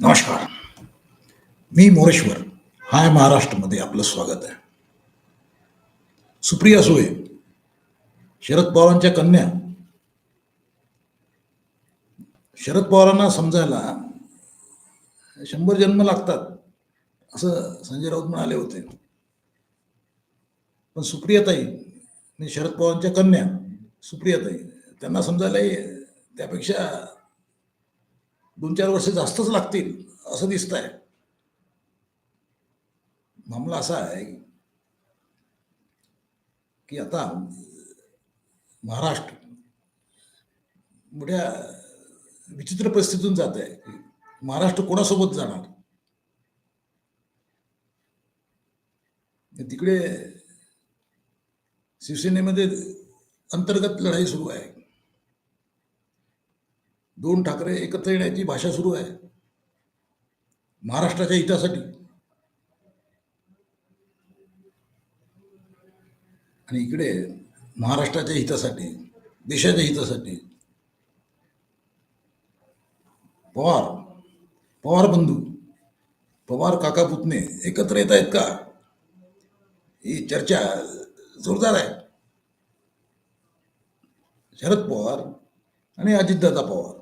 नमस्कार. मी मोरेश्वर. हाय महाराष्ट्रमध्ये आपलं स्वागत आहे. सुप्रिया सुळे शरद पवारांच्या कन्या. शरद पवारांना समजायला शंभर जन्म लागतात असं संजय राऊत म्हणाले होते. पण सुप्रियाताई म्हणजे शरद पवारांच्या कन्या सुप्रियाताई त्यांना समजायलाही त्यापेक्षा दोन चार वर्ष जास्तच लागतील असं दिसत आहे मामला असा आहे की आता महाराष्ट्र मोठ्या विचित्र परिस्थितीतून जात आहे महाराष्ट्र कोणासोबत जाणार? तिकडे शिवसेनेमध्ये अंतर्गत लढाई सुरू आहे. दोन ठाकरे एकत्र येण्याची भाषा सुरू आहे. महाराष्ट्राच्या हितासाठी. आणि इकडे महाराष्ट्राच्या हितासाठी देशाच्या हितासाठी. पवार पवार बंधू पवार काका पुतणे एकत्र येत आहेत का? ही चर्चा जोरदार आहे. शरद पवार आणि अजितदादा पवार.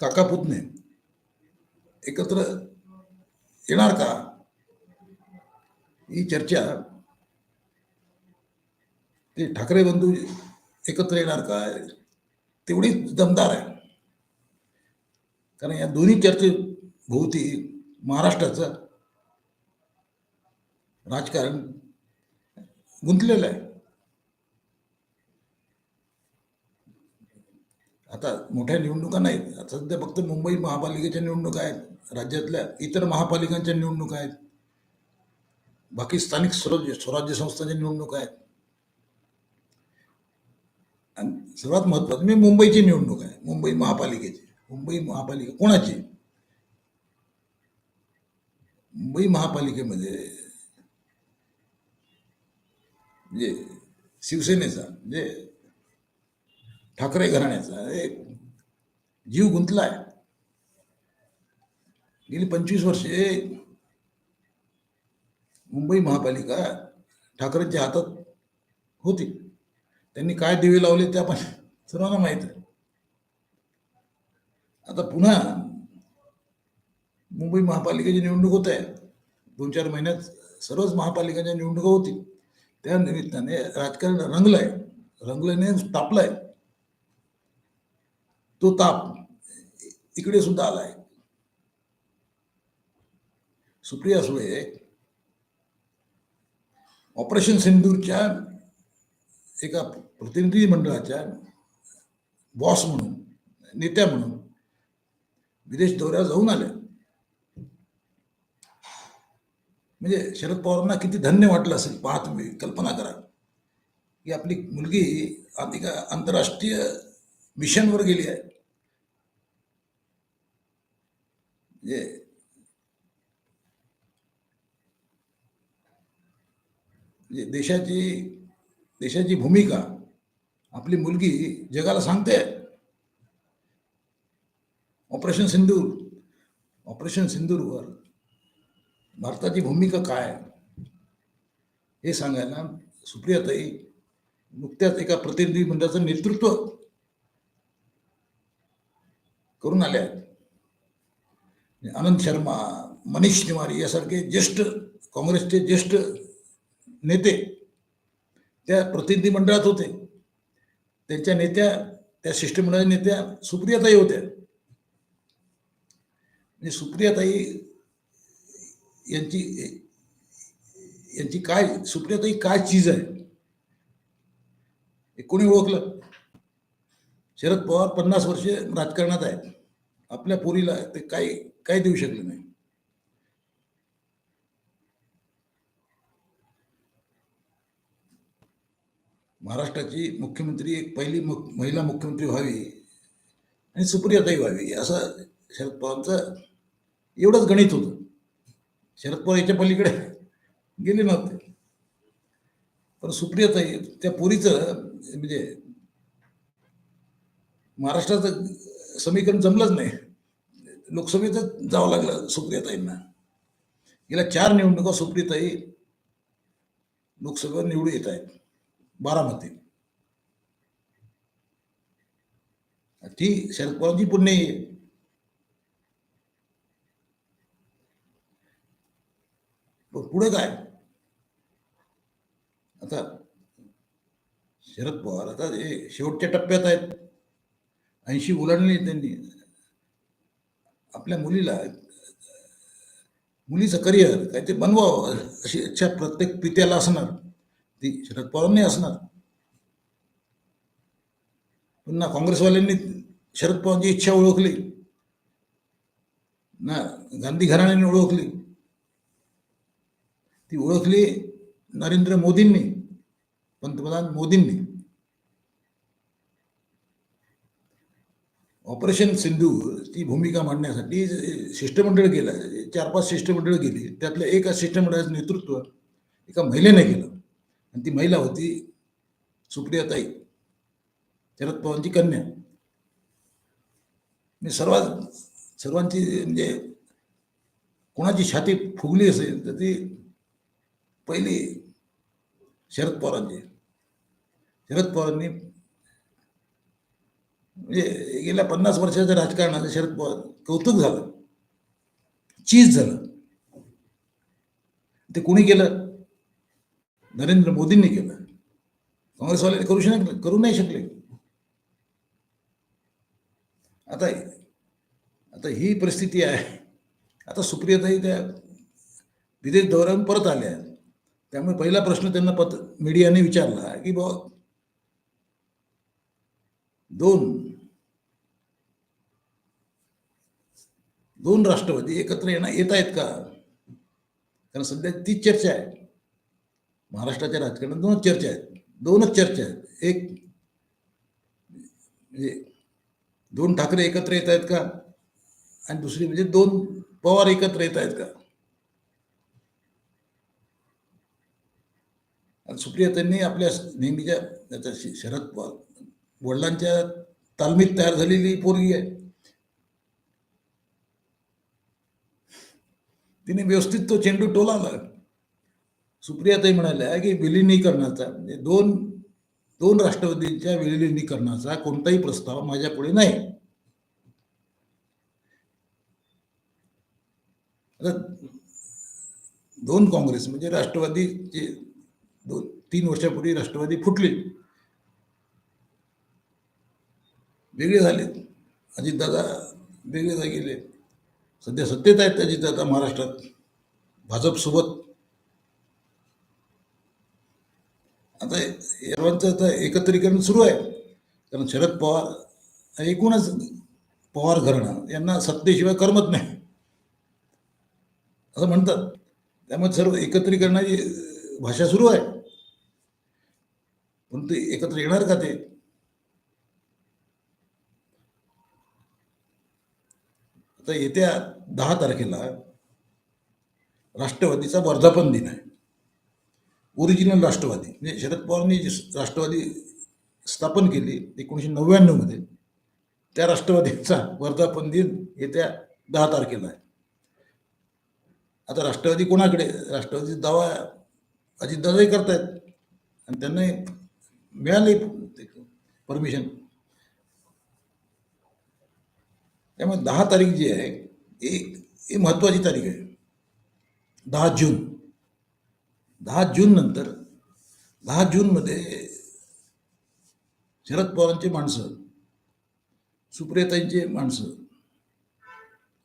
काका पुतणे एकत्र येणार का? ही चर्चा ते ठाकरे बंधू एकत्र येणार का? तेवढीच दमदार आहे. कारण या दोन्ही चर्चे भोवती महाराष्ट्राचं राजकारण गुंतलेलं आहे. आता मोठ्या निवडणुका नाहीत. आता सध्या फक्त मुंबई महापालिकेच्या निवडणुका आहेत. राज्यातल्या इतर महापालिकांच्या निवडणुका आहेत. बाकी स्थानिक स्वराज्य स्वराज्य संस्थांच्या निवडणुका आहेत. आणि सर्वात महत्वाचं म्हणजे मुंबईची निवडणूक आहे. मुंबई महापालिकेची. मुंबई महापालिका कोणाची? मुंबई महापालिकेमध्ये म्हणजे शिवसेनेचा म्हणजे ठाकरे घराण्याचा. एक जीव गुंतलाय. गेली पंचवीस वर्षे मुंबई महापालिका ठाकरेंच्या हातात होती. त्यांनी काय दिवे लावले ते आपण सर्वांना माहीत आहे. आता पुन्हा मुंबई महापालिकेची निवडणूक होत आहे. दोन चार महिन्यात सर्वच महापालिकांच्या निवडणुका होतील. त्या निमित्ताने राजकारण रंगलंय. रंगल्याने तापलंय. तो ताप इकडे सुद्धा आलाय. सुप्रिया सुळे ऑपरेशन सिंदूरच्या एका प्रतिनिधी मंडळाच्या बॉस म्हणून नेत्या म्हणून विदेश दौऱ्यावर जाऊन आल्या म्हणजे शरद पवारांना किती धन्य वाटलं असेल पहा तुम्ही कल्पना करा. की आपली मुलगी एका आंतरराष्ट्रीय मिशनवर गेली आहे. म्हणजे देशाची देशाची भूमिका आपली मुलगी जगाला सांगते ऑपरेशन सिंदूर ऑपरेशन सिंदूरवर भारताची भूमिका काय हे सांगायला सुप्रियाताई नुकत्याच एका प्रतिनिधी मंडळाचं नेतृत्व करून आले आहेत आनंद शर्मा मनीष तिवारी यासारखे ज्येष्ठ काँग्रेसचे ज्येष्ठ नेते त्या प्रतिनिधी मंडळात होते. त्यांच्या नेत्या त्या शिष्टमंडळाच्या नेत्या सुप्रियाताई होत्या. म्हणजे सुप्रियाताई यांची यांची काय सुप्रियाताई काय चीज आहे? हे कोणी ओळखलं? शरद पवार पन्नास वर्षे राजकारणात आहेत. आपल्या पोरीला ते काही काही देऊ शकले नाही. महाराष्ट्राची मुख्यमंत्री एक पहिली मुख महिला मुख्यमंत्री व्हावी आणि सुप्रियाताई व्हावी असं शरद पवारांचं एवढंच गणित होतं. शरद पवार याच्या पलीकडे गेले नव्हते. पण सुप्रियाताई त्या पोरीचं म्हणजे महाराष्ट्राचं समीकरण जमलंच नाही. लोकसभेतच जावं लागलं सुप्रियाताईंना. गेल्या चार निवडणुका सुप्रियाताई लोकसभेवर निवडून येत आहेत. बारामती. ती शरद पवारची पुण्य आहे पण पुढे काय? आता शरद पवार आता हे शेवटच्या टप्प्यात आहेत. ऐंशी ओलांडली त्यांनी आपल्या मुलीला मुलीचं करिअर काय ते बनवावं अशी इच्छा प्रत्येक पित्याला असणार. ती शरद पवारांनी असणार. पुन्हा काँग्रेसवाल्यांनी शरद पवारांची इच्छा ओळखली. ना गांधी घराण्याने ओळखली. ती ओळखली नरेंद्र मोदींनी पंतप्रधान मोदींनी. ऑपरेशन सिंधू ती भूमिका मांडण्यासाठी शिष्टमंडळ गेलं चार पाच शिष्टमंडळ गेली त्यातल्या एका शिष्टमंडळाचं नेतृत्व एका महिलेने केलं. आणि ती महिला होती सुप्रियाताई शरद पवारांची कन्या. मी सर्वात सर्वांची म्हणजे कोणाची छाती फुगली असेल तर ती पहिली शरद पवारांची. शरद पवारांनी म्हणजे गेल्या पन्नास वर्षाच्या राजकारणाचं शरद पवार कौतुक झालं. चीज झालं. ते कोणी केलं? नरेंद्र मोदींनी केलं. काँग्रेसवाले करू शकले करू नाही शकले. आता आता ही परिस्थिती आहे. आता सुप्रियाताई त्या विदेश दौऱ्याहून परत आल्या. त्यामुळे पहिला प्रश्न त्यांना पत मीडियाने विचारला की बा दोन दोन राष्ट्रवादी एकत्र येणं येत आहेत का? कारण सध्या तीच चर्चा आहे. महाराष्ट्राच्या राजकारणात दोनच चर्चा आहेत. दोनच चर्चा आहेत. एक म्हणजे दोन ठाकरे एकत्र येत आहेत का? आणि दुसरी म्हणजे दोन पवार एकत्र येत आहेत का? आणि सुप्रियातांनी आपल्या नेहमीच्या श- शरद पवार वडिलांच्या तालमीत तयार झालेली पोरगी आहे. तिने व्यवस्थित तो चेंडू टोलावला सुप्रियाताई म्हणाल्या की विलिनीकरणाचा म्हणजे दोन दोन राष्ट्रवादींच्या विलिनीकरणाचा कोणताही प्रस्ताव माझ्यापुढे नाही. आता दोन काँग्रेस म्हणजे राष्ट्रवादीचे दोन तीन वर्षापूर्वी राष्ट्रवादी फुटली. वेगळे झाले. अजितदादा वेगळे गेले सध्या सत्तेत आहेत अजितदादा महाराष्ट्रात भाजपसोबत. आता सर्वांचं आता एकत्रीकरण सुरू आहे. कारण शरद पवार एकूणच पवार घराणं यांना सत्तेशिवाय करमत नाही. असं म्हणतात. त्यामुळे सर्व एकत्रीकरणाची भाषा सुरू आहे. पण ते एकत्र येणार का ते? आता येत्या दहा तारखेला राष्ट्रवादीचा वर्धापन दिन आहे. ओरिजिनल राष्ट्रवादी म्हणजे शरद पवारांनी जी राष्ट्रवादी स्थापन केली एकोणीसशे नव्याण्णवमध्ये त्या राष्ट्रवादीचा वर्धापन दिन येत्या दहा तारखेला आहे. आता राष्ट्रवादी कोणाकडे? राष्ट्रवादी दावा अजितदादाही करतायत. आणि त्यांना मिळाली परमिशन. त्यामुळे दहा तारीख जी आहे एक ही महत्त्वाची तारीख आहे. दहा जून. दहा जून नंतर दहा जूनमध्ये शरद पवारांची माणसं सुप्रियताईंची माणसं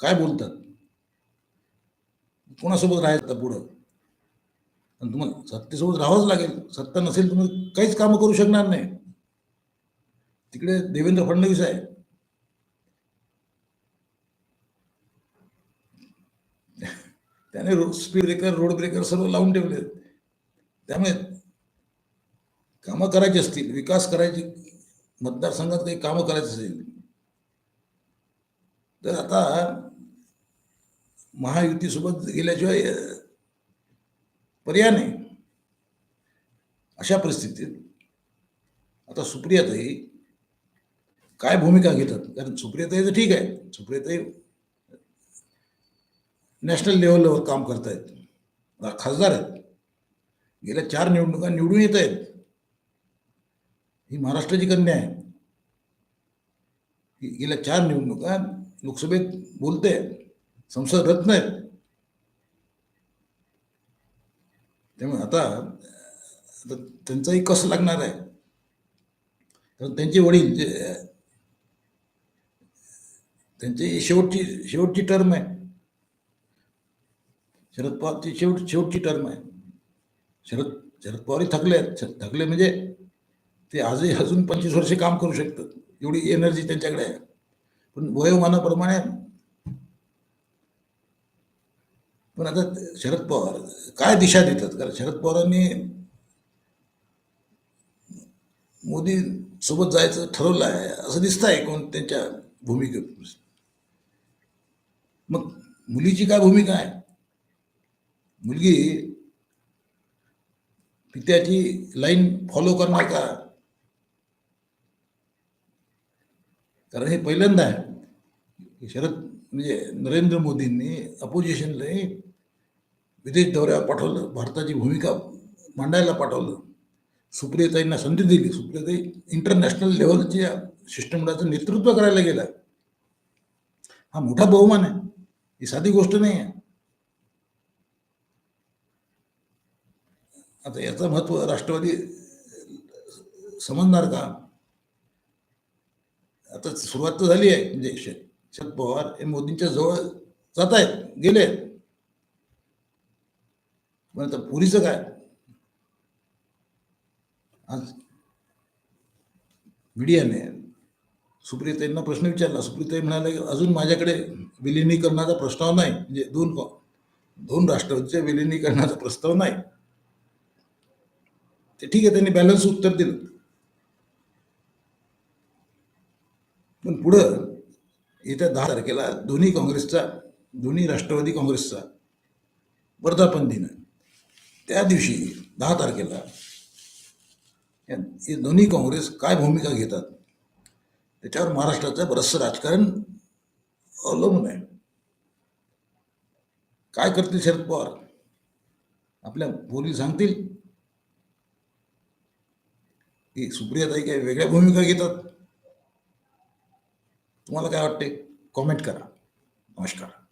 काय बोलतात? कोणासोबत राहायचं पुढं? पण तुम्हाला सत्तेसोबत राहावंच लागेल. सत्ता नसेल तुम्ही काहीच कामं करू शकणार नाही. तिकडे देवेंद्र फडणवीस आहे. त्याने रो स्पीड ब्रेकर रोड ब्रेकर सर्व लावून ठेवले त्यामुळे कामं करायची असतील विकास करायची मतदारसंघात काही कामं करायची असेल तर आता महायुतीसोबत गेल्याशिवाय पर्याय नाही. अशा परिस्थितीत आता सुप्रियाताई काय भूमिका घेतात? कारण सुप्रियाताई तर ठीक आहे. सुप्रियाताई नॅशनल लेवलवर काम करतायत. खासदार आहेत. गेल्या चार निवडणुका निवडून येत आहेत ही महाराष्ट्राची कन्या आहे. गेल्या चार निवडणुका लोकसभेत बोलते संसद रत्न आहेत. त्यामुळे आता आता त्यांचाही कस लागणार आहे? कारण त्यांचे वडील जे त्यांची शेवटची शेवटची टर्म आहे. शरद पवारची शेवट शेवटची टर्म आहे. शरद शरद पवारही थकले आहेत. थकले म्हणजे ते आजही अजून पंचवीस वर्षे काम करू शकतात. एवढी एनर्जी त्यांच्याकडे आहे. पण वयोमानाप्रमाणे पण आता शरद पवार काय दिशा देतात? कारण शरद पवारांनी मोदी सोबत जायचं ठरवलं आहे. असं दिसतं आहे कोण त्यांच्या भूमिकेत. मग मुलीची काय भूमिका आहे? मुलगी पित्याची लाईन फॉलो करणार का? कारण हे पहिल्यांदा आहे. शरद म्हणजे नरेंद्र मोदींनी अपोजिशनला विदेश दौऱ्यावर पाठवलं भारताची भूमिका मांडायला पाठवलं. सुप्रियताईंना संधी दिली. सुप्रियताई इंटरनॅशनल लेवलच्या शिष्टमंडळाचं नेतृत्व करायला गेला. हा मोठा बहुमान आहे. ही साधी गोष्ट नाही आहे. आता याचं महत्त्व राष्ट्रवादी समजणार का? आता सुरुवात तर झाली आहे म्हणजे श- शरद पवार हे मोदींच्या जवळ जात आहेत गेले आहेत. पण आता पुरीचं काय? आज मीडियाने सुप्रियताईंना प्रश्न विचारला. सुप्रियताई म्हणाले की अजून माझ्याकडे विलिनीकरणाचा प्रस्ताव नाही. म्हणजे दोन दोन राष्ट्रवादीच्या विलिनीकरणाचा प्रस्ताव नाही. ते ठीक आहे त्यांनी बॅलन्स उत्तर दिलं. पण पुढं येत्या दहा तारखेला दोन्ही काँग्रेसचा दोन्ही राष्ट्रवादी काँग्रेसचा वर्धापन दिन त्या दिवशी दहा तारखेला या हे दोन्ही काँग्रेस काय भूमिका घेतात त्याच्यावर महाराष्ट्राचं बरंचसं राजकारण अवलंबून आहे. काय करतील शरद पवार? आपल्या बोली सांगतील. की सुप्रियाताई काही वेगळ्या भूमिका घेतात? तुम्हाला काय वाटते? कॉमेंट करा. नमस्कार.